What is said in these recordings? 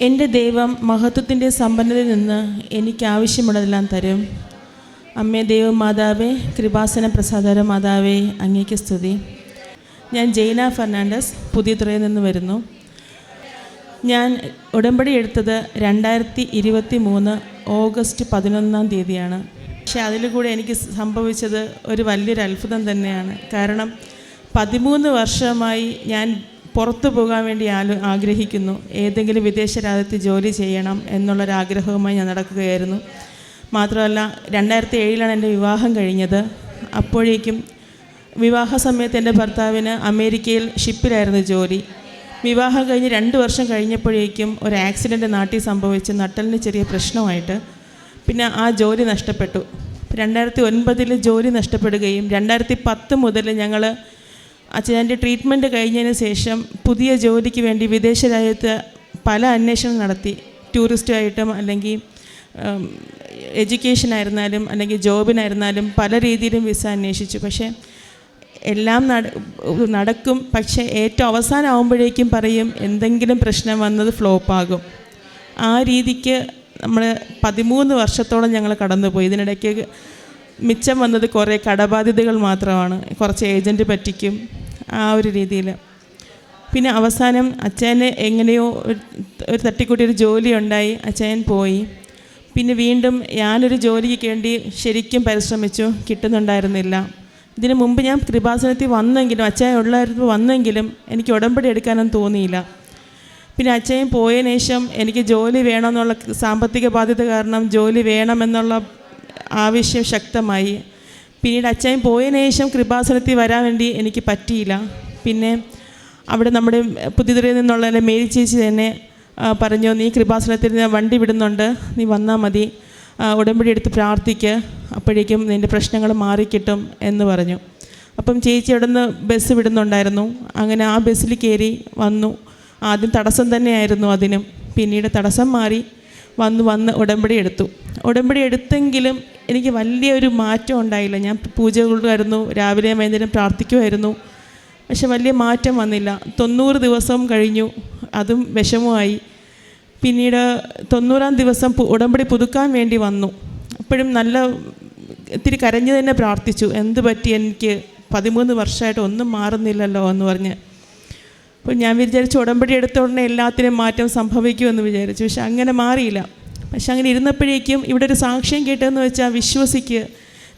എന്റെ ദൈവം മഹത്വത്തിന്റെ സമ്പന്നതയിൽ നിന്ന് എനിക്ക് ആവശ്യമുള്ളതെല്ലാം തരും. അമ്മേ ദൈവ മാതാവേ കൃപാസന പ്രസാദര മാതാവേ അങ്ങേക്ക് സ്തുതി. ഞാൻ ജെയ്ന ഫെർണാണ്ടസ് പുതിയ തുറയിൽ നിന്ന് വരുന്നു. ഞാൻ ഉടമ്പടി എടുത്തത് രണ്ടായിരത്തി ഇരുപത്തി മൂന്ന് ഓഗസ്റ്റ് പതിനൊന്നാം തീയതിയാണ്. പക്ഷേ അതിലൂടെ എനിക്ക് സംഭവിച്ചത് ഒരു വലിയൊരു അത്ഭുതം തന്നെയാണ്. കാരണം പതിമൂന്ന് വർഷമായി ഞാൻ പുറത്തു പോകാൻ വേണ്ടി ആലോ ആഗ്രഹിക്കുന്നു. ഏതെങ്കിലും വിദേശ രാജ്യത്ത് ജോലി ചെയ്യണം എന്നുള്ളൊരാഗ്രഹവുമായി ഞാൻ നടക്കുകയായിരുന്നു. മാത്രമല്ല രണ്ടായിരത്തി ഏഴിലാണ് എന്റെ വിവാഹം കഴിഞ്ഞത്. അപ്പോഴേക്കും വിവാഹ സമയത്ത് എന്റെ ഭർത്താവിന് അമേരിക്കയിൽ ഷിപ്പിലായിരുന്നു ജോലി. വിവാഹം കഴിഞ്ഞ് രണ്ട് വർഷം കഴിഞ്ഞപ്പോഴേക്കും ഒരു ആക്സിഡന്റ് നാട്ടിൽ സംഭവിച്ച് നട്ടലിന് ചെറിയ പ്രശ്നമായിട്ട്. പിന്നെ ആ ജോലി നഷ്ടപ്പെട്ടു. രണ്ടായിരത്തി ഒൻപതിൽ ജോലി നഷ്ടപ്പെടുകയും രണ്ടായിരത്തി പത്ത് മുതൽ ഞങ്ങൾ അച്ഛന്റെ ട്രീറ്റ്മെന്റ് കഴിഞ്ഞതിന് ശേഷം പുതിയ ജോലിക്ക് വേണ്ടി വിദേശ രാജ്യത്ത് പല അന്വേഷണം നടത്തി. ടൂറിസ്റ്റായിട്ടും അല്ലെങ്കിൽ എഡ്യൂക്കേഷനായിരുന്നാലും അല്ലെങ്കിൽ ജോബിനായിരുന്നാലും പല രീതിയിലും വിസ അന്വേഷിച്ചു. പക്ഷേ എല്ലാം നട നടക്കും. പക്ഷേ ഏറ്റവും അവസാനം ആകുമ്പോഴേക്കും പറയും എന്തെങ്കിലും പ്രശ്നം വന്നത് ഫ്ലോപ്പാകും. ആ രീതിക്ക് നമ്മൾ പതിമൂന്ന് വർഷത്തോളം ഞങ്ങൾ കടന്നുപോയി. ഇതിനിടയ്ക്ക് മിച്ചം വന്നത് കുറേ കടബാധ്യതകൾ മാത്രമാണ്. കുറച്ച് ഏജന്റ് പറ്റിക്കും. ആ ഒരു രീതിയിൽ. പിന്നെ അവസാനം അച്ഛന് എങ്ങനെയോ ഒരു തട്ടിക്കൂട്ടി ഒരു ജോലി ഉണ്ടായി അച്ഛൻ പോയി. പിന്നെ വീണ്ടും ഞാനൊരു ജോലിക്ക് വേണ്ടി ശരിക്കും പരിശ്രമിച്ചു. കിട്ടുന്നുണ്ടായിരുന്നില്ല. ഇതിനു മുമ്പ് ഞാൻ കൃപാസനത്തിൽ വന്നെങ്കിലും അച്ഛൻ ഉള്ളായിരുന്നു വന്നെങ്കിലും എനിക്ക് ഉടമ്പടി എടുക്കാനൊന്നും തോന്നിയില്ല. പിന്നെ അച്ഛൻ പോയതിനു ശേഷം എനിക്ക് ജോലി വേണമെന്നുള്ള സാമ്പത്തിക ബാധ്യത കാരണം ജോലി വേണമെന്നുള്ള ആവശ്യം ശക്തമായി. പിന്നീട് അച്ഛൻ പോയതിനു ശേഷം കൃപാസനത്തിൽ വരാൻ വേണ്ടി എനിക്ക് പറ്റിയില്ല. പിന്നെ അവിടെ നമ്മുടെ പുതിയതുറയിൽ നിന്നുള്ള മേരി ചേച്ചി തന്നെ പറഞ്ഞു നീ കൃപാസനത്തിൽ ഞാൻ വണ്ടി വിടുന്നുണ്ട്. നീ വന്നാൽ മതി. ഉടമ്പടി എടുത്ത് പ്രാർത്ഥിക്ക്. അപ്പോഴേക്കും നിന്റെ പ്രശ്നങ്ങൾ മാറിക്കിട്ടും എന്ന് പറഞ്ഞു. അപ്പം ചേച്ചി അവിടെ നിന്ന് ബസ് വിടുന്നുണ്ടായിരുന്നു. അങ്ങനെ ആ ബസ്സിൽ കയറി വന്നു. ആദ്യം തടസ്സം തന്നെയായിരുന്നു അതിനും. പിന്നീട് തടസ്സം മാറി. വന്ന് വന്ന് ഉടമ്പടി എടുത്തു. ഉടമ്പടി എടുത്തെങ്കിലും എനിക്ക് വലിയൊരു മാറ്റം ഉണ്ടായില്ല. ഞാൻ പൂജകളുമായിരുന്നു രാവിലെ വൈകുന്നേരം പ്രാർത്ഥിക്കുമായിരുന്നു. പക്ഷെ വലിയ മാറ്റം വന്നില്ല. തൊണ്ണൂറ് ദിവസം കഴിഞ്ഞു അതും വിഷമമായി. പിന്നീട് തൊണ്ണൂറാം ദിവസം ഉടമ്പടി പുതുക്കാൻ വേണ്ടി വന്നു. അപ്പോഴും നല്ല ഇത്തിരി കരഞ്ഞു തന്നെ പ്രാർത്ഥിച്ചു. എന്ത് പറ്റി എനിക്ക്? പതിമൂന്ന് വർഷമായിട്ട് ഒന്നും മാറുന്നില്ലല്ലോ എന്ന് പറഞ്ഞ്. അപ്പോൾ ഞാൻ വിചാരിച്ചു ഉടമ്പടി എടുത്ത ഉടനെ എല്ലാത്തിനും മാറ്റം സംഭവിക്കുമെന്ന് വിചാരിച്ചു. പക്ഷെ അങ്ങനെ മാറിയില്ല. പക്ഷെ അങ്ങനെ ഇരുന്നപ്പോഴേക്കും ഇവിടെ ഒരു സാക്ഷ്യം കേട്ടതെന്ന് വെച്ചാൽ വിശ്വസിക്ക്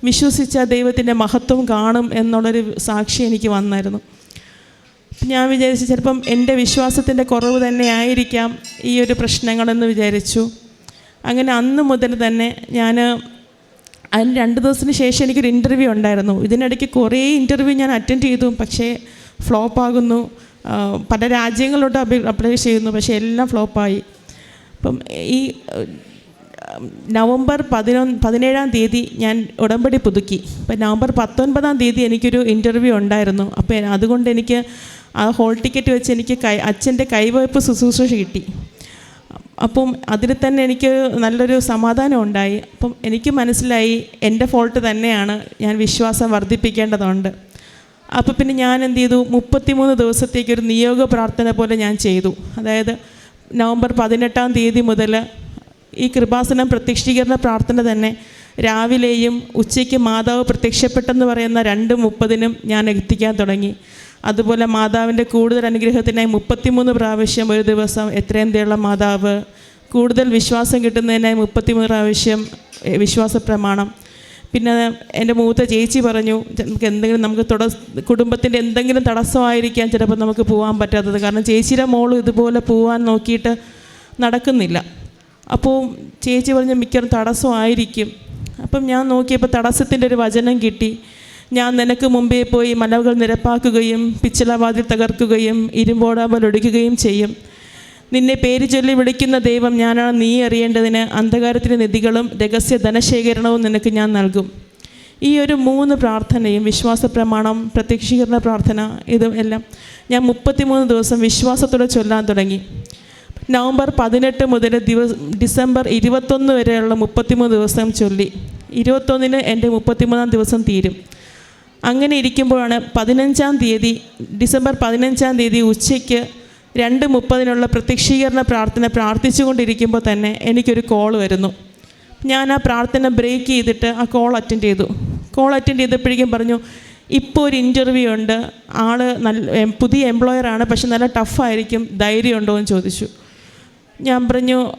വിശ്വസിച്ച ദൈവത്തിന്റെ മഹത്വം കാണും എന്നുള്ളൊരു സാക്ഷി എനിക്ക് വന്നായിരുന്നു. ഞാൻ വിചാരിച്ചു ചിലപ്പം എന്റെ വിശ്വാസത്തിന്റെ കുറവ് തന്നെ ആയിരിക്കാം ഈ ഒരു പ്രശ്നങ്ങളെന്ന് വിചാരിച്ചു. അങ്ങനെ അന്ന് മുതൽ തന്നെ ഞാൻ അതിന് രണ്ട് ദിവസത്തിന് ശേഷം എനിക്കൊരു ഇന്റർവ്യൂ ഉണ്ടായിരുന്നു. ഇതിനിടയ്ക്ക് കുറേ ഇന്റർവ്യൂ ഞാൻ അറ്റൻഡ് ചെയ്തു. പക്ഷേ ഫ്ലോപ്പാകുന്നു. പല രാജ്യങ്ങളിലോട്ട് അപേ അപ്ലൈ ചെയ്യുന്നു പക്ഷേ എല്ലാം ഫ്ലോപ്പായി. അപ്പം ഈ നവംബർ പതിനൊന്ന് പതിനേഴാം തീയതി ഞാൻ ഉടമ്പടി പുതുക്കി. അപ്പം നവംബർ പത്തൊൻപതാം തീയതി എനിക്കൊരു ഇന്റർവ്യൂ ഉണ്ടായിരുന്നു. അപ്പോൾ അതുകൊണ്ട് എനിക്ക് ആ ഹോൾ ടിക്കറ്റ് വെച്ച് എനിക്ക് കൈ അച്ഛന്റെ കൈവയ്പ്പ് ശുശ്രൂഷ കിട്ടി. അപ്പം അതിൽ തന്നെ എനിക്ക് നല്ലൊരു സമാധാനം ഉണ്ടായി. അപ്പം എനിക്ക് മനസ്സിലായി എന്റെ ഫോൾട്ട് തന്നെയാണ്. ഞാൻ വിശ്വാസം വർദ്ധിപ്പിക്കേണ്ടതുണ്ട്. അപ്പോൾ പിന്നെ ഞാൻ എന്ത് ചെയ്തു? മുപ്പത്തിമൂന്ന് ദിവസത്തേക്ക് ഒരു നിയോഗ പ്രാർത്ഥന പോലെ ഞാൻ ചെയ്തു. അതായത് നവംബർ പതിനെട്ടാം തീയതി മുതൽ ഈ കൃപാസനം പ്രത്യക്ഷീകരണ പ്രാർത്ഥന തന്നെ രാവിലെയും ഉച്ചയ്ക്ക് മാതാവ് പ്രത്യക്ഷപ്പെട്ടെന്ന് പറയുന്ന രണ്ട് മുപ്പതിനും ഞാൻ എത്തിക്കാൻ തുടങ്ങി. അതുപോലെ മാതാവിന്റെ കൂടുതൽ അനുഗ്രഹത്തിനായി മുപ്പത്തിമൂന്ന് പ്രാവശ്യം ഒരു ദിവസം എത്രയും തേയുള്ള മാതാവ് കൂടുതൽ വിശ്വാസം കിട്ടുന്നതിനായി മുപ്പത്തിമൂന്ന് പ്രാവശ്യം വിശ്വാസ പ്രമാണം പിന്നെ എന്റെ മൂത്ത ചേച്ചി പറഞ്ഞു നമുക്ക് എന്തെങ്കിലും നമുക്ക് തുട കുടുംബത്തിന്റെ എന്തെങ്കിലും തടസ്സമായിരിക്കാം ചിലപ്പോൾ നമുക്ക് പോകാൻ പറ്റാത്തത്. കാരണം ചേച്ചിയുടെ മോൾ ഇതുപോലെ പോകാൻ നോക്കിയിട്ട് നടക്കുന്നില്ല. അപ്പോൾ ചേച്ചി പറഞ്ഞ മിക്കവാറും തടസ്സമായിരിക്കും. അപ്പം ഞാൻ നോക്കിയപ്പോൾ തടസ്സത്തിന്റെ ഒരു വചനം കിട്ടി. ഞാൻ നിനക്ക് മുമ്പേ പോയി മലകൾ നിരപ്പാക്കുകയും പിച്ചളവാതിൽ തകർക്കുകയും ഇരുമ്പോടാമ്പൽ ഒടിക്കുകയും ചെയ്യും. നിന്നെ പേര് ചൊല്ലി വിളിക്കുന്ന ദൈവം ഞാനാണ്. നീ അറിയേണ്ടതിന് അന്ധകാരത്തിന്റെ നിധികളും രഹസ്യ ധനശേഖരണവും നിനക്ക് ഞാൻ നൽകും. ഈ ഒരു മൂന്ന് പ്രാർത്ഥനയും വിശ്വാസ പ്രമാണം പ്രത്യക്ഷീകരണ പ്രാർത്ഥന ഇതും എല്ലാം ഞാൻ മുപ്പത്തിമൂന്ന് ദിവസം വിശ്വാസത്തോടെ ചൊല്ലാൻ തുടങ്ങി. നവംബർ പതിനെട്ട് മുതൽ ദിവസ ഡിസംബർ ഇരുപത്തൊന്ന് വരെയുള്ള മുപ്പത്തിമൂന്ന് ദിവസം ചൊല്ലി. ഇരുപത്തൊന്നിന് എന്റെ മുപ്പത്തിമൂന്നാം ദിവസം തീരും. അങ്ങനെ ഇരിക്കുമ്പോഴാണ് പതിനഞ്ചാം തീയതി ഡിസംബർ പതിനഞ്ചാം തീയതി ഉച്ചയ്ക്ക് രണ്ട് മുപ്പതിനുള്ള പ്രത്യക്ഷീകരണ പ്രാർത്ഥന പ്രാർത്ഥിച്ചുകൊണ്ടിരിക്കുമ്പോൾ തന്നെ എനിക്കൊരു കോൾ വരുന്നു. ഞാൻ ആ പ്രാർത്ഥന ബ്രേക്ക് ചെയ്തിട്ട് ആ കോൾ അറ്റൻഡ് ചെയ്തു. കോൾ അറ്റൻഡ് ചെയ്തപ്പോഴേക്കും പറഞ്ഞു ഇപ്പോൾ ഒരു ഇന്റർവ്യൂ ഉണ്ട്. ആൾ നല്ല പുതിയ എംപ്ലോയറാണ് പക്ഷെ നല്ല ടഫായിരിക്കും ധൈര്യമുണ്ടോ എന്ന് ചോദിച്ചു. ഞാൻ പറഞ്ഞു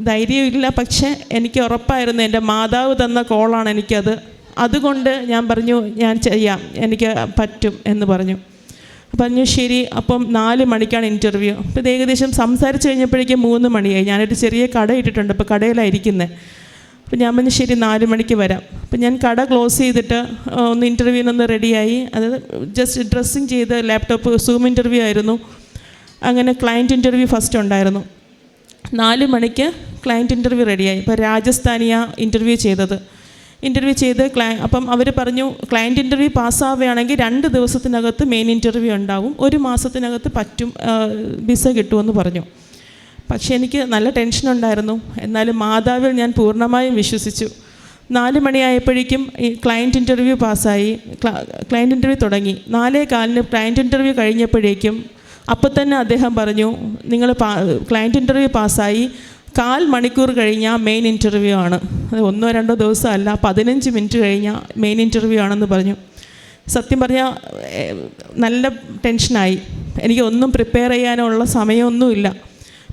ധൈര്യമില്ല പക്ഷേ എനിക്ക് ഉറപ്പായിരുന്നു. എന്റെ മാതാവ് തന്ന കോളാണ് എനിക്കത്. അതുകൊണ്ട് ഞാൻ പറഞ്ഞു ഞാൻ ചെയ്യാം. എനിക്ക് പറ്റും എന്ന് പറഞ്ഞു. പറഞ്ഞു ശരി അപ്പം നാല് മണിക്കാണ് ഇന്റർവ്യൂ അപ്പോൾ ഇത് ഏകദേശം സംസാരിച്ച് കഴിഞ്ഞപ്പോഴേക്കും മൂന്ന് മണിയായി. ഞാനൊരു ചെറിയ കട ഇട്ടിട്ടുണ്ട്. അപ്പോൾ കടയിലായിരിക്കുന്നത് അപ്പോൾ ഞാൻ പറഞ്ഞു ശരി നാല് മണിക്ക് വരാം. അപ്പം ഞാൻ കട ക്ലോസ് ചെയ്തിട്ട് ഒന്ന് ഇന്റർവ്യൂവിനൊന്ന് റെഡിയായി അത് ജസ്റ്റ് ഡ്രസ്സിങ് ചെയ്ത് ലാപ്ടോപ്പ് സൂം ഇന്റർവ്യൂ ആയിരുന്നു. അങ്ങനെ ക്ലയന്റ് ഇന്റർവ്യൂ ഫസ്റ്റ് ഉണ്ടായിരുന്നു. നാല് മണിക്ക് ക്ലയന്റ് ഇന്റർവ്യൂ റെഡിയായി ഇപ്പോൾ രാജസ്ഥാനിയ ഇന്റർവ്യൂ ചെയ്തത്. ഇന്റർവ്യൂ ചെയ്ത് ക്ലയ അപ്പം അവർ പറഞ്ഞു ക്ലയന്റ് ഇന്റർവ്യൂ പാസ്സാവുകയാണെങ്കിൽ രണ്ട് ദിവസത്തിനകത്ത് മെയിൻ ഇന്റർവ്യൂ ഉണ്ടാവും. ഒരു മാസത്തിനകത്ത് പറ്റും വിസ കിട്ടുമെന്ന് പറഞ്ഞു. പക്ഷേ എനിക്ക് നല്ല ടെൻഷൻ ഉണ്ടായിരുന്നു. എന്നാലും മാതാവിൽ ഞാൻ പൂർണമായും വിശ്വസിച്ചു. നാല് മണിയായപ്പോഴേക്കും ഈ ക്ലയന്റ് ഇന്റർവ്യൂ പാസ്സായി. ക്ലയന്റ് ഇന്റർവ്യൂ തുടങ്ങി. നാലേ കാലിന് ക്ലയന്റ് ഇന്റർവ്യൂ കഴിഞ്ഞപ്പോഴേക്കും അപ്പം തന്നെ അദ്ദേഹം പറഞ്ഞു നിങ്ങൾ പാ ക്ലയന്റ് ഇന്റർവ്യൂ പാസ്സായി. കാൽ മണിക്കൂർ കഴിഞ്ഞാൽ മെയിൻ ഇന്റർവ്യൂ ആണ്. അത് ഒന്നോ രണ്ടോ ദിവസമല്ല പതിനഞ്ച് മിനിറ്റ് കഴിഞ്ഞാൽ മെയിൻ ഇന്റർവ്യൂ ആണെന്ന് പറഞ്ഞു. സത്യം പറഞ്ഞാൽ നല്ല ടെൻഷനായി എനിക്ക് ഒന്നും പ്രിപ്പയർ ചെയ്യാനുള്ള സമയമൊന്നുമില്ല.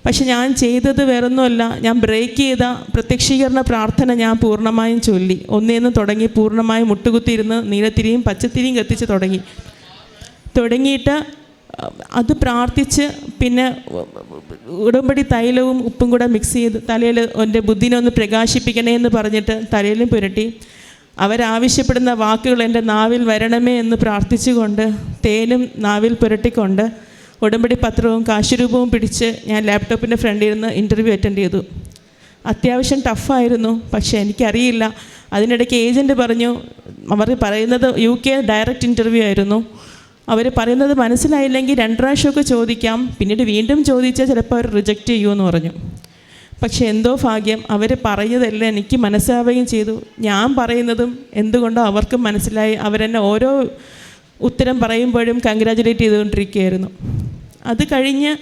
പക്ഷെ ഞാൻ ചെയ്തത് വേറൊന്നുമല്ല. ഞാൻ ബ്രേക്ക് ചെയ്ത പ്രത്യക്ഷീകരണ പ്രാർത്ഥന ഞാൻ പൂർണമായും ചൊല്ലി. ഒന്നേന്ന് തുടങ്ങി പൂർണമായും മുട്ടുകുത്തിയിരുന്ന് നീലത്തിരിയും പച്ചത്തിരിയും കത്തിച്ച് തുടങ്ങി. തുടങ്ങിയിട്ട് അത് പ്രാർത്ഥിച്ച് പിന്നെ ഉടമ്പടി തൈലവും ഉപ്പും കൂടെ മിക്സ് ചെയ്ത് തലയിൽ എന്റെ ബുദ്ധിനെ ഒന്ന് പ്രകാശിപ്പിക്കണേ എന്ന് പറഞ്ഞിട്ട് തലയിലും പുരട്ടി. അവരാവശ്യപ്പെടുന്ന വാക്കുകൾ എന്റെ നാവിൽ വരണമേ എന്ന് പ്രാർത്ഥിച്ചുകൊണ്ട് തേനും നാവിൽ പുരട്ടിക്കൊണ്ട് ഉടമ്പടി പത്രവും കാശുരൂപവും പിടിച്ച് ഞാൻ ലാപ്ടോപ്പിന്റെ ഫ്രണ്ടിൽ ഇരുന്ന് ഇന്റർവ്യൂ അറ്റൻഡ് ചെയ്തു. അത്യാവശ്യം ടഫായിരുന്നു പക്ഷേ എനിക്കറിയില്ല. അതിനിടയ്ക്ക് ഏജന്റ് പറഞ്ഞു അവർ പറയുന്നത് യു കെ ഡയറക്റ്റ് ഇന്റർവ്യൂ ആയിരുന്നു. അവർ പറയുന്നത് മനസ്സിലായില്ലെങ്കിൽ രണ്ട് പ്രാവശ്യമൊക്കെ ചോദിക്കാം. പിന്നീട് വീണ്ടും ചോദിച്ചാൽ ചിലപ്പോൾ അവർ റിജക്റ്റ് ചെയ്യുമെന്ന് പറഞ്ഞു. പക്ഷേ എന്തോ ഭാഗ്യം അവർ പറഞ്ഞതെല്ലാം എനിക്ക് മനസ്സിലാവുകയും ചെയ്തു. ഞാൻ പറയുന്നതും എന്തുകൊണ്ടോ അവർക്കും മനസ്സിലായി. അവരെന്നെ ഓരോ ഉത്തരം പറയുമ്പോഴും കൺഗ്രാജുലേറ്റ് ചെയ്തുകൊണ്ടിരിക്കുകയായിരുന്നു. അത് കഴിഞ്ഞ്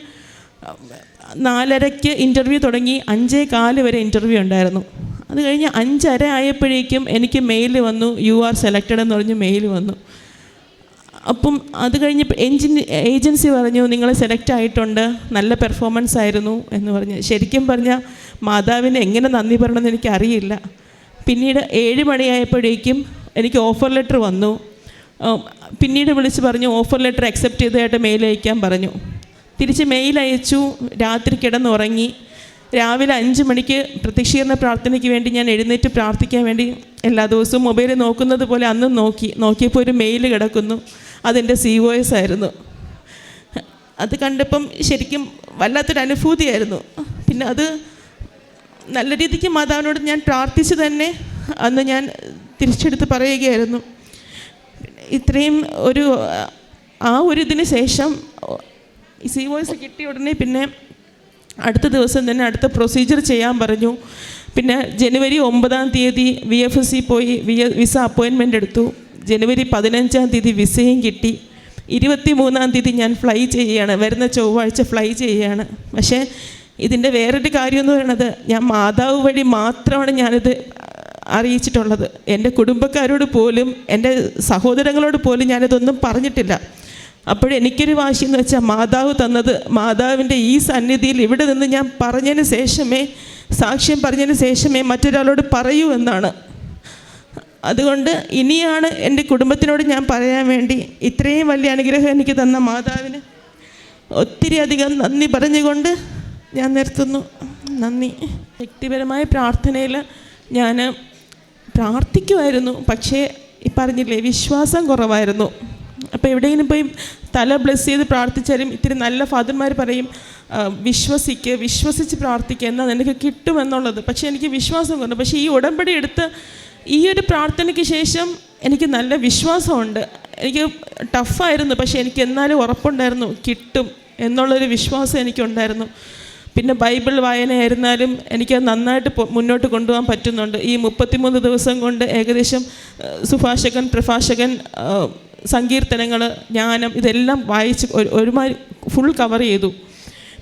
നാലരയ്ക്ക് ഇന്റർവ്യൂ തുടങ്ങി. അഞ്ചേ കാൽ വരെ ഇന്റർവ്യൂ ഉണ്ടായിരുന്നു. അത് കഴിഞ്ഞ് അഞ്ചര ആയപ്പോഴേക്കും എനിക്ക് മെയിൽ വന്നു. യു ആർ സെലക്റ്റഡ് എന്ന് പറഞ്ഞ് മെയിൽ വന്നു. അപ്പം അത് കഴിഞ്ഞ് എൻജിൻ ഏജൻസി പറഞ്ഞു നിങ്ങൾ സെലക്ട് ആയിട്ടുണ്ട് നല്ല പെർഫോമൻസ് ആയിരുന്നു എന്ന് പറഞ്ഞ്. ശരിക്കും പറഞ്ഞാൽ മാതാവിന് എങ്ങനെ നന്ദി പറയണമെന്ന് എനിക്കറിയില്ല. പിന്നീട് ഏഴ് മണിയായപ്പോഴേക്കും എനിക്ക് ഓഫർ ലെറ്റർ വന്നു. പിന്നീട് വിളിച്ച് പറഞ്ഞു ഓഫർ ലെറ്റർ അക്സെപ്റ്റ് ചെയ്തതായിട്ട് മെയിൽ അയക്കാൻ പറഞ്ഞു. തിരിച്ച് മെയിൽ അയച്ചു രാത്രി കിടന്നുറങ്ങി. രാവിലെ അഞ്ച് മണിക്ക് പ്രത്യക്ഷീകരണ പ്രാർത്ഥനയ്ക്ക് വേണ്ടി ഞാൻ എഴുന്നേറ്റ് പ്രാർത്ഥിക്കാൻ വേണ്ടി എല്ലാ ദിവസവും മൊബൈൽ നോക്കുന്നത് പോലെ അന്നും നോക്കി നോക്കിയപ്പോൾ ഒരു മെയിൽ കിടക്കുന്നു. അതെന്റെ സി ഒ എസ് ആയിരുന്നു. അത് കണ്ടപ്പം ശരിക്കും വല്ലാത്തൊരു അനുഭൂതിയായിരുന്നു. പിന്നെ അത് നല്ല രീതിക്ക് മാതാവിനോട് ഞാൻ പ്രാർത്ഥിച്ച് തന്നെ അന്ന് ഞാൻ തിരിച്ചെടുത്ത് പറയുകയായിരുന്നു. ഇത്രയും ഒരു ആ ഒരു ഇതിന് ശേഷം സി വോയിസ് കിട്ടിയ ഉടനെ പിന്നെ അടുത്ത ദിവസം തന്നെ അടുത്ത പ്രൊസീജിയർ ചെയ്യാൻ പറഞ്ഞു. പിന്നെ ജനുവരി ഒമ്പതാം തീയതി വി എഫ് എസ് സി പോയി വിസ അപ്പോയിൻമെന്റ് എടുത്തു. ജനുവരി പതിനഞ്ചാം തീയതി വിസയും കിട്ടി. ഇരുപത്തി മൂന്നാം തീയതി ഞാൻ ഫ്ലൈ ചെയ്യുകയാണ്. വരുന്ന ചൊവ്വാഴ്ച ഫ്ലൈ ചെയ്യുകയാണ്. പക്ഷേ ഇതിന്റെ വേറൊരു കാര്യം എന്ന് പറയുന്നത് ഞാൻ മാതാവ് വഴി മാത്രമാണ് ഞാനിത് അറിയിച്ചിട്ടുള്ളത്. എന്റെ കുടുംബക്കാരോട് പോലും എന്റെ സഹോദരങ്ങളോട് പോലും ഞാനിതൊന്നും പറഞ്ഞിട്ടില്ല. അപ്പോഴെനിക്കൊരു വാശി എന്ന് വെച്ചാൽ മാതാവ് തന്നത് മാതാവിന്റെ ഈ സന്നിധിയിൽ ഇവിടെ നിന്ന് ഞാൻ പറഞ്ഞതിന് ശേഷമേ സാക്ഷ്യം പറഞ്ഞതിന് ശേഷമേ മറ്റൊരാളോട് പറയൂ എന്നാണ്. അതുകൊണ്ട് ഇനിയാണ് എന്റെ കുടുംബത്തിനോട് ഞാൻ പറയാൻ വേണ്ടി ഇത്രയും വലിയ അനുഗ്രഹം എനിക്ക് തന്ന മാതാവിന്. ഒത്തിരി അധികം നന്ദി പറഞ്ഞുകൊണ്ട് ഞാൻ നിർത്തുന്നു. നന്ദി. വ്യക്തിപരമായ പ്രാർത്ഥനയിൽ ഞാൻ പ്രാർത്ഥിക്കുമായിരുന്നു പക്ഷേ പറഞ്ഞില്ലേ വിശ്വാസം കുറവായിരുന്നു. അപ്പോൾ എവിടെയെങ്കിലും പോയി തല ബ്ലെസ് ചെയ്ത് പ്രാർത്ഥിച്ചാലും ഇത്തിരി നല്ല ഫാദർമാർ പറയും വിശ്വസിക്കുക വിശ്വസിക്ക് വിശ്വസിച്ച് പ്രാർത്ഥിക്കുക എന്നാൽ നിനക്ക് കിട്ടുമെന്നുള്ളത്. പക്ഷേ എനിക്ക് വിശ്വാസം കുറഞ്ഞു പക്ഷേ ഈ ഉടമ്പടി എടുത്ത് ഈ ഒരു പ്രാർത്ഥനയ്ക്ക് ശേഷം എനിക്ക് നല്ല വിശ്വാസമുണ്ട്. എനിക്ക് ടഫായിരുന്നു പക്ഷേ എനിക്ക് എന്നാലും ഉറപ്പുണ്ടായിരുന്നു കിട്ടും എന്നുള്ളൊരു വിശ്വാസം എനിക്കുണ്ടായിരുന്നു. പിന്നെ ബൈബിൾ വായനയായിരുന്നാലും എനിക്ക് നന്നായിട്ട് മുന്നോട്ട് കൊണ്ടുപോകാൻ പറ്റുന്നുണ്ട്. ഈ മുപ്പത്തിമൂന്ന് ദിവസം കൊണ്ട് ഏകദേശം സുഭാഷകൻ പ്രഭാഷകൻ സങ്കീർത്തനങ്ങൾ ജ്ഞാനം ഇതെല്ലാം വായിച്ച് ഒരു- ഒരുമാതിരി ഫുൾ കവർ ചെയ്തു.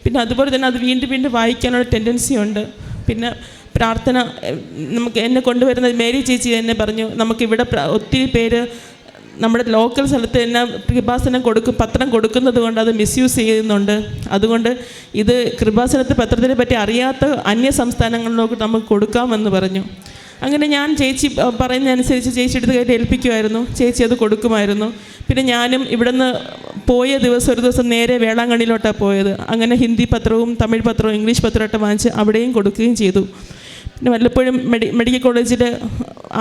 പിന്നെ അതുപോലെ തന്നെ അത് വീണ്ടും വീണ്ടും വായിക്കാനുള്ള ടെൻഡൻസി ഉണ്ട്. പിന്നെ പ്രാർത്ഥന നമുക്ക് എന്നെ കൊണ്ടുവരുന്ന മേരി ചേച്ചി എന്നെ പറഞ്ഞു നമുക്കിവിടെ ഒത്തിരി പേര് നമ്മുടെ ലോക്കൽ സ്ഥലത്ത് തന്നെ കൃപാസനം കൊടുക്കും പത്രം കൊടുക്കുന്നത് കൊണ്ട് അത് മിസ്യൂസ് ചെയ്യുന്നുണ്ട്. അതുകൊണ്ട് ഇത് കൃപാസനത്തെ പത്രത്തിനെ പറ്റി അറിയാത്ത അന്യ സംസ്ഥാനങ്ങളിലേക്ക് നമുക്ക് കൊടുക്കാമെന്ന് പറഞ്ഞു. അങ്ങനെ ഞാൻ ചേച്ചി പറയുന്നതനുസരിച്ച് ചേച്ചി എടുത്ത് കയറ്റി ഏൽപ്പിക്കുമായിരുന്നു. ചേച്ചി അത് കൊടുക്കുമായിരുന്നു. പിന്നെ ഞാനും ഇവിടുന്ന് പോയ ദിവസം ഒരു ദിവസം നേരെ വേളാങ്കണ്ണിയിലോട്ടാണ് പോയത്. അങ്ങനെ ഹിന്ദി പത്രവും തമിഴ് പത്രവും ഇംഗ്ലീഷ് പത്രമൊക്കെ വാങ്ങിച്ച് അവിടെയും കൊടുക്കുകയും ചെയ്തു. പിന്നെ വല്ലപ്പോഴും മെഡി മെഡിക്കൽ കോളേജിൽ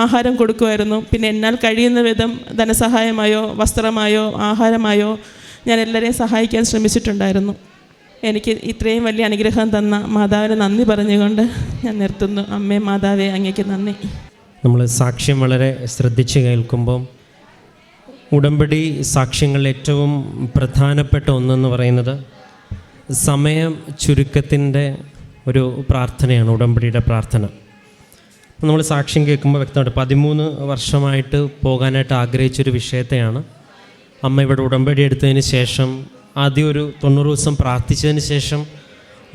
ആഹാരം കൊടുക്കുമായിരുന്നു. പിന്നെ എന്നാൽ കഴിയുന്ന വിധം ധനസഹായമായോ വസ്ത്രമായോ ആഹാരമായോ ഞാൻ എല്ലാവരെയും സഹായിക്കാൻ ശ്രമിച്ചിട്ടുണ്ടായിരുന്നു. എനിക്ക് ഇത്രയും വലിയ അനുഗ്രഹം തന്ന മാതാവിന് നന്ദി പറഞ്ഞുകൊണ്ട് ഞാൻ നിർത്തുന്നു. അമ്മേ മാതാവേ അങ്ങേക്ക് നന്ദി. നമ്മൾ സാക്ഷ്യം വളരെ ശ്രദ്ധിച്ച് കേൾക്കുമ്പം ഉടമ്പടി സാക്ഷ്യങ്ങളിൽ ഏറ്റവും പ്രധാനപ്പെട്ട ഒന്നെന്ന് പറയുന്നത് സമയം ചുരുക്കത്തിന്റെ ഒരു പ്രാർത്ഥനയാണ് ഉടമ്പടിയുടെ പ്രാർത്ഥന. നമ്മൾ സാക്ഷ്യം കേൾക്കുമ്പോൾ വ്യക്തമായിട്ട് പതിമൂന്ന് വർഷമായിട്ട് പോകാനായിട്ട് ആഗ്രഹിച്ചൊരു വിഷയത്തെയാണ്. അമ്മ ഇവിടെ ഉടമ്പടി എടുത്തതിന് ശേഷം ആദ്യം ഒരു തൊണ്ണൂറ് ദിവസം പ്രാർത്ഥിച്ചതിന് ശേഷം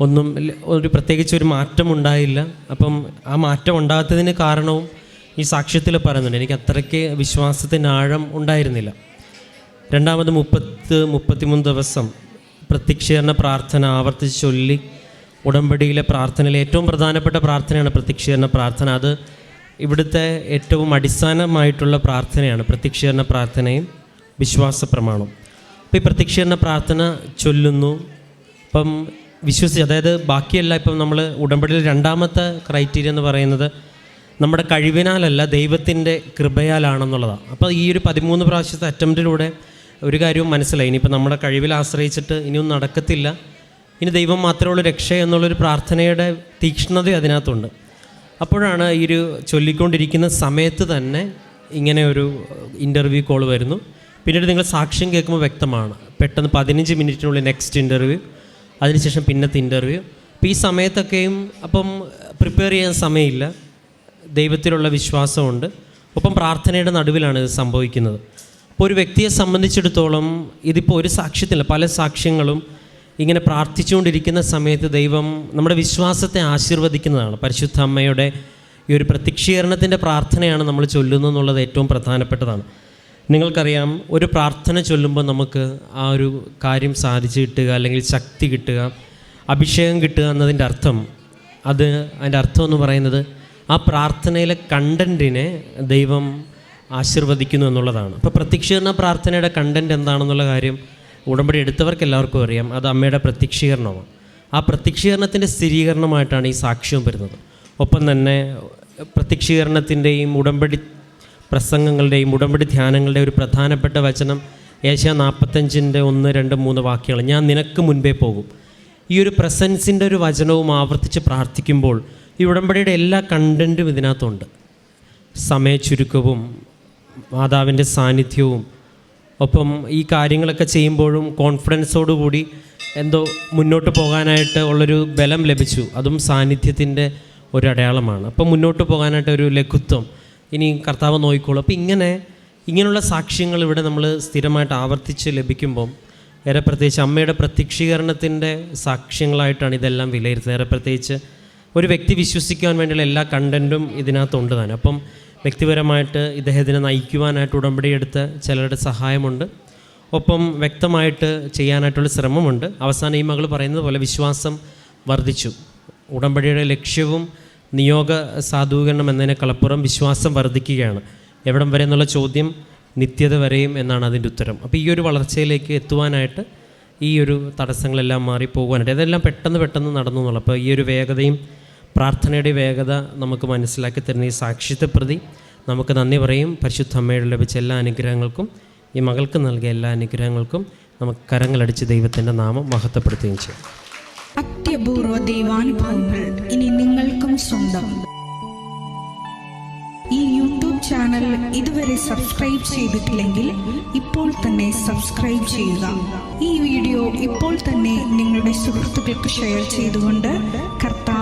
ഒന്നും ഒരു പ്രത്യേകിച്ച് ഒരു മാറ്റം ഉണ്ടായില്ല. അപ്പം ആ മാറ്റം ഉണ്ടാകാത്തതിന് കാരണവും ഈ സാക്ഷ്യത്തിൽ പറയുന്നുണ്ട്. എനിക്ക് അത്രയ്ക്ക് വിശ്വാസത്തിന് ആഴം ഉണ്ടായിരുന്നില്ല. രണ്ടാമത് മുപ്പത്ത് മുപ്പത്തിമൂന്ന് ദിവസം പ്രത്യക്ഷീകരണ പ്രാർത്ഥന ആവർത്തിച്ച് ചൊല്ലി ഉടമ്പടിയിലെ പ്രാർത്ഥനയിൽ ഏറ്റവും പ്രധാനപ്പെട്ട പ്രാർത്ഥനയാണ് പ്രത്യക്ഷീകരണ പ്രാർത്ഥന. അത് ഇവിടുത്തെ ഏറ്റവും അടിസ്ഥാനമായിട്ടുള്ള പ്രാർത്ഥനയാണ് പ്രത്യക്ഷീകരണ പ്രാർത്ഥനയും വിശ്വാസ പ്രമാണവും. അപ്പോൾ ഈ പ്രത്യക്ഷീകരണ പ്രാർത്ഥന ചൊല്ലുന്നു. ഇപ്പം വിശ്വസിച്ച് അതായത് ബാക്കിയെല്ലാം ഇപ്പം നമ്മൾ ഉടമ്പടിയിൽ രണ്ടാമത്തെ ക്രൈറ്റീരിയ എന്ന് പറയുന്നത് നമ്മുടെ കഴിവിനാലല്ല ദൈവത്തിന്റെ കൃപയാലാണെന്നുള്ളതാണ്. അപ്പോൾ ഈ ഒരു പതിമൂന്ന് പ്രാവശ്യത്തെ അറ്റംപ്റ്റിലൂടെ ഒരു കാര്യവും മനസ്സിലായി. ഇനിയിപ്പോൾ നമ്മുടെ കഴിവിൽ ആശ്രയിച്ചിട്ട് ഇനിയൊന്നും നടക്കത്തില്ല. ഇനി ദൈവം മാത്രമേ ഉള്ളൂ രക്ഷ എന്നുള്ളൊരു പ്രാർത്ഥനയുടെ തീക്ഷ്ണത അതിനകത്തുണ്ട്. അപ്പോഴാണ് ഈ ഒരു ചൊല്ലിക്കൊണ്ടിരിക്കുന്ന സമയത്ത് തന്നെ ഇങ്ങനെ ഒരു ഇന്റർവ്യൂ കോൾ വരുന്നു. പിന്നീട് നിങ്ങൾ സാക്ഷ്യം കേൾക്കുമ്പോൾ വ്യക്തമാണ്. പെട്ടെന്ന് പതിനഞ്ച് മിനിറ്റിനുള്ളിൽ നെക്സ്റ്റ് ഇന്റർവ്യൂ അതിനുശേഷം പിന്നത്തെ ഇന്റർവ്യൂ അപ്പോൾ ഈ സമയത്തൊക്കെയും അപ്പം പ്രിപ്പയർ ചെയ്യാൻ സമയമില്ല. ദൈവത്തിലുള്ള വിശ്വാസമുണ്ട്. ഒപ്പം പ്രാർത്ഥനയുടെ നടുവിലാണ് ഇത് സംഭവിക്കുന്നത്. അപ്പോൾ ഒരു വ്യക്തിയെ സംബന്ധിച്ചിടത്തോളം ഇതിപ്പോൾ ഒരു സാക്ഷ്യത്തില്ല. പല സാക്ഷ്യങ്ങളും ഇങ്ങനെ പ്രാർത്ഥിച്ചുകൊണ്ടിരിക്കുന്ന സമയത്ത് ദൈവം നമ്മുടെ വിശ്വാസത്തെ ആശീർവദിക്കുന്നതാണ്. പരിശുദ്ധ അമ്മയുടെ ഈ ഒരു പ്രത്യക്ഷീകരണത്തിന്റെ പ്രാർത്ഥനയാണ് നമ്മൾ ചൊല്ലുന്നത് എന്നുള്ളത് ഏറ്റവും പ്രധാനപ്പെട്ടതാണ്. നിങ്ങൾക്കറിയാം ഒരു പ്രാർത്ഥന ചൊല്ലുമ്പോൾ നമുക്ക് ആ ഒരു കാര്യം സാധിച്ചു കിട്ടുക അല്ലെങ്കിൽ ശക്തി കിട്ടുക അഭിഷേകം കിട്ടുക എന്നതിന്റെ അർത്ഥം അത് അതിന്റെ അർത്ഥം എന്ന് പറയുന്നത് ആ പ്രാർത്ഥനയിലെ കണ്ടന്റിനെ ദൈവം ആശീർവദിക്കുന്നു എന്നുള്ളതാണ്. അപ്പോൾ പ്രത്യക്ഷീകരണ പ്രാർത്ഥനയുടെ കണ്ടന്റ് എന്താണെന്നുള്ള കാര്യം ഉടമ്പടി എടുത്തവർക്ക് എല്ലാവർക്കും അറിയാം. അത് അമ്മയുടെ പ്രത്യക്ഷീകരണമാണ്. ആ പ്രത്യക്ഷീകരണത്തിന്റെ സ്ഥിരീകരണമായിട്ടാണ് ഈ സാക്ഷ്യം വരുന്നത്. ഒപ്പം തന്നെ പ്രത്യക്ഷീകരണത്തിന്റെയും ഉടമ്പടി പ്രസംഗങ്ങളുടെയും ഉടമ്പടി ധ്യാനങ്ങളുടെ ഒരു പ്രധാനപ്പെട്ട വചനം ഏഷ്യ നാൽപ്പത്തഞ്ചിന്റെ ഒന്ന് രണ്ട് മൂന്ന് വാക്യങ്ങൾ. ഞാൻ നിനക്ക് മുൻപേ പോകും. ഈ ഒരു പ്രസൻസിന്റെ ഒരു വചനവും ആവർത്തിച്ച് പ്രാർത്ഥിക്കുമ്പോൾ ഈ ഉടമ്പടിയുടെ എല്ലാ കണ്ടന്റും ഇതിനകത്തുണ്ട്. സമയച്ചുരുക്കവും മാതാവിന്റെ സാന്നിധ്യവും ഒപ്പം ഈ കാര്യങ്ങളൊക്കെ ചെയ്യുമ്പോഴും കോൺഫിഡൻസോടുകൂടി എന്തോ മുന്നോട്ട് പോകാനായിട്ട് ഉള്ളൊരു ബലം ലഭിച്ചു. അതും സാന്നിധ്യത്തിന്റെ ഒരു അടയാളമാണ് അപ്പം മുന്നോട്ട് പോകാനായിട്ട് ഒരു ലഘുത്വം. ഇനി കർത്താവ് നോക്കിക്കോളും. അപ്പം ഇങ്ങനെ ഇങ്ങനെയുള്ള സാക്ഷ്യങ്ങൾ ഇവിടെ നമ്മൾ സ്ഥിരമായിട്ട് ആവർത്തിച്ച് ലഭിക്കുമ്പം ഏറെ പ്രത്യേകിച്ച് അമ്മയുടെ പ്രത്യക്ഷീകരണത്തിന്റെ സാക്ഷ്യങ്ങളായിട്ടാണ് ഇതെല്ലാം വിലയിരുത്തുന്നത്. ഏറെ പ്രത്യേകിച്ച് ഒരു വ്യക്തി വിശ്വസിക്കാൻ വേണ്ടിയുള്ള എല്ലാ കണ്ടന്റും ഇതിനകത്തുണ്ട് തന്നെ. അപ്പം വ്യക്തിപരമായിട്ട് ഇദ്ദേഹത്തിനെ നയിക്കുവാനായിട്ട് ഉടമ്പടി എടുത്ത് ചിലരുടെ സഹായമുണ്ട്. ഒപ്പം വ്യക്തമായിട്ട് ചെയ്യാനായിട്ടുള്ള ശ്രമമുണ്ട്. അവസാനം ഈ മകൾ പറയുന്നത് പോലെ വിശ്വാസം വർദ്ധിച്ചു. ഉടമ്പടിയുടെ ലക്ഷ്യവും നിയോഗ സാധൂകരണം കളപ്പുറം വിശ്വാസം വർദ്ധിക്കുകയാണ്. എവിടം വരെ എന്നുള്ള ചോദ്യം നിത്യത വരെയും എന്നാണ് അതിന്റെ ഉത്തരം. അപ്പോൾ ഈ ഒരു വളർച്ചയിലേക്ക് എത്തുവാനായിട്ട് ഈ ഒരു തടസ്സങ്ങളെല്ലാം മാറി പോകുവാനായിട്ട് ഇതെല്ലാം പെട്ടെന്ന് പെട്ടെന്ന് നടന്നു എന്നുള്ളത് അപ്പോൾ ഈ ഒരു വേഗതയും പ്രാർത്ഥനയുടെ വേഗത നമുക്ക് മനസ്സിലാക്കി തരുന്ന ഈ സാക്ഷ്യത്തെ പ്രതി നമുക്ക് നന്ദി പറയും. പരിശുദ്ധ അമ്മയുടെ ലഭിച്ച എല്ലാ അനുഗ്രഹങ്ങൾക്കും ഈ മകൾക്ക് നൽകിയ എല്ലാ അനുഗ്രഹങ്ങൾക്കും നമുക്ക് കരങ്ങളടിച്ച് ദൈവത്തിന്റെ നാമം മഹത്വപ്പെടുത്തുകയും ചെയ്യും. അത്യപൂർവ ദൈവാനുഭവങ്ങൾ ഇനി നിങ്ങൾക്കും സ്വന്തം. ഈ യൂട്യൂബ് ചാനൽ ഇതുവരെ സബ്സ്ക്രൈബ് ചെയ്തിട്ടില്ലെങ്കിൽ ഇപ്പോൾ തന്നെ സബ്സ്ക്രൈബ് ചെയ്യുക. ഈ വീഡിയോ ഇപ്പോൾ തന്നെ നിങ്ങളുടെ സുഹൃത്തുക്കൾക്ക് ഷെയർ ചെയ്തുകൊണ്ട്